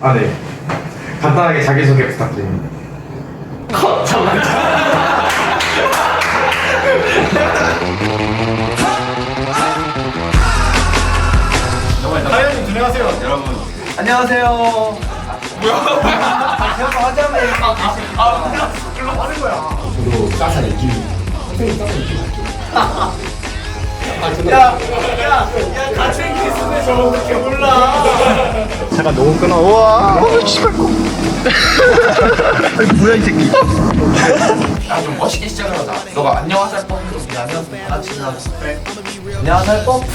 아, 네. 간단하게 자기소개 부탁드립니다. 하연님 진행하세요. 여러분. 안녕하세요. 저도 짜사 느낌. 잠깐 너무 끊어. 우와. 어, 씨발. 아니 뭐야 이 새끼. 야좀 멋있게 시작을 하자. 너가 안녕하세요 pom프로 미안해서 받아치자. 안녕하세요 pom프.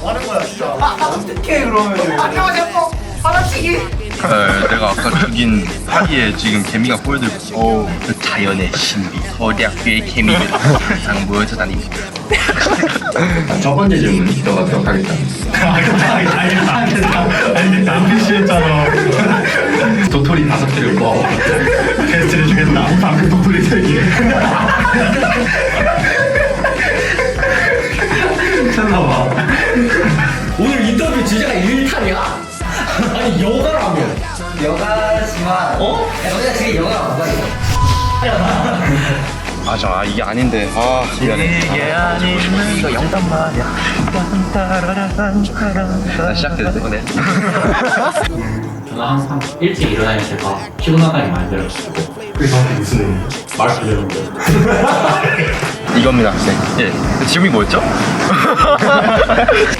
뭐 하는 거야 진짜. 어떻게 그러면? 안녕하세요 pom프. 받아치기. 어, 내가 아까 죽인 파리에 지금 개미가 보여들고 오, 그 자연의 신비 서대학교의 개미들 항상 모여서 다닙니다 첫 번째 질문 들어가도록 하겠습니다. 알겠다. 남비씨였잖아. 도토리 다섯 개를 모아. 테스트를 주겠다. 방금 도토리 세 개. 미쳤나봐. 오늘 인터뷰 주제가 일탈이야? 아니 여가라며 여가지만. 어? 야 너네가 지금 여가가 있어? 맞아 아, 이게 아닌데 아 미안해 이게 아니면 이거 영단 말이야 나 시작됐어 네 저는 항상 일찍 일어나면 제가 피곤하다니 많이 들었고 그게 저한테 무슨 의미예요? 말 그대로인데. 이겁니다 학생 예그 질문이 뭐였죠?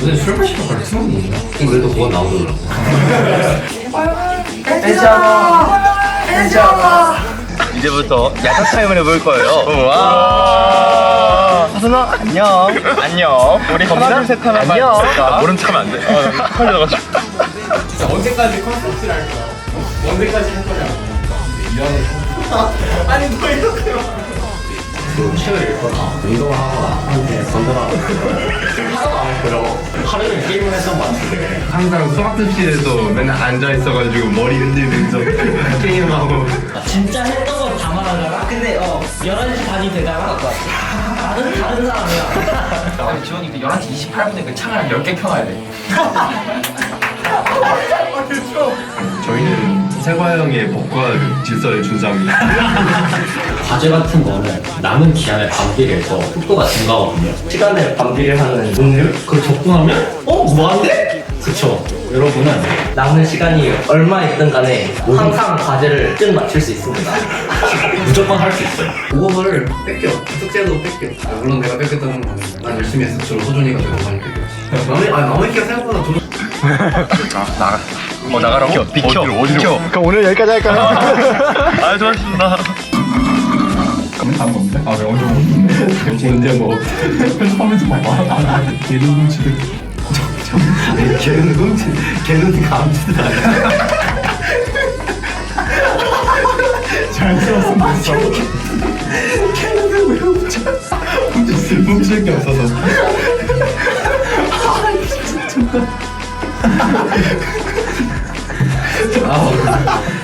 오늘 술술 먹는 거야? 그래도 그건 나오더라고. 괜찮아. 괜찮아. 이제부터 야자 타임을 해볼 거예요 와 하순아 안녕 안녕 우리 하나 둘셋 하면 안녕 나 모른 척 하면 안돼 아, 털려가지고 진짜 언제까지 컨셉트를 할 거야? 언제까지 할 거냐고. 미안해. 아니 너 이렇게. 너 책을 읽거나 운동을 하거나 한테 건드나 하나도 안 했고요. 하루 종일 게임을 했던 것 같은데. 항상 수학습실에서 맨날 앉아있어가지고 머리 흔들면서 게임하고. 진짜 했던 건 다 말하잖아? 근데 어 11시 반이 되잖아? 나는 다른 사람이야 아니 지원이 그 11시 28분에 그 창을 한 10개 켜놔야 돼. 세과형의 법과 질서를 준수합니다. 과제 같은 거는 남은 기한에 반비례해서 속도가 증가하거든요. 시간에 반비례 하는 능률? 그걸 적분하면 어? 무한대? 그쵸. 여러분은 남은 시간이 얼마 있든 간에 항상 과제를 쭉 맞출 수 있습니다. 무조건 할 수 있어요. 그거를 뺏겨. 숙제도 뺏겨. 물론 내가 뺏겼다는 건난 열심히 했어. 저로 호준이가 되고 많이 남의 아니 남의 키가 생각보다 좀아 나가 어 나가라고? 비켜 비켜 어디로 어디로 그럼 오늘 여기까지 할까요? 아 좋았습니다 그러면 다른 건데? 아, 왜 언제 먹었는데? 언제 뭐. 편집하면서 봐봐. 훔치듯. 아니, 걔는 훔치, 걔는 아니야. 잘 됐어. 걔는 왜 훔쳐? 훔쳤을, 훔칠 게 없어서. 아, 진짜. Oh.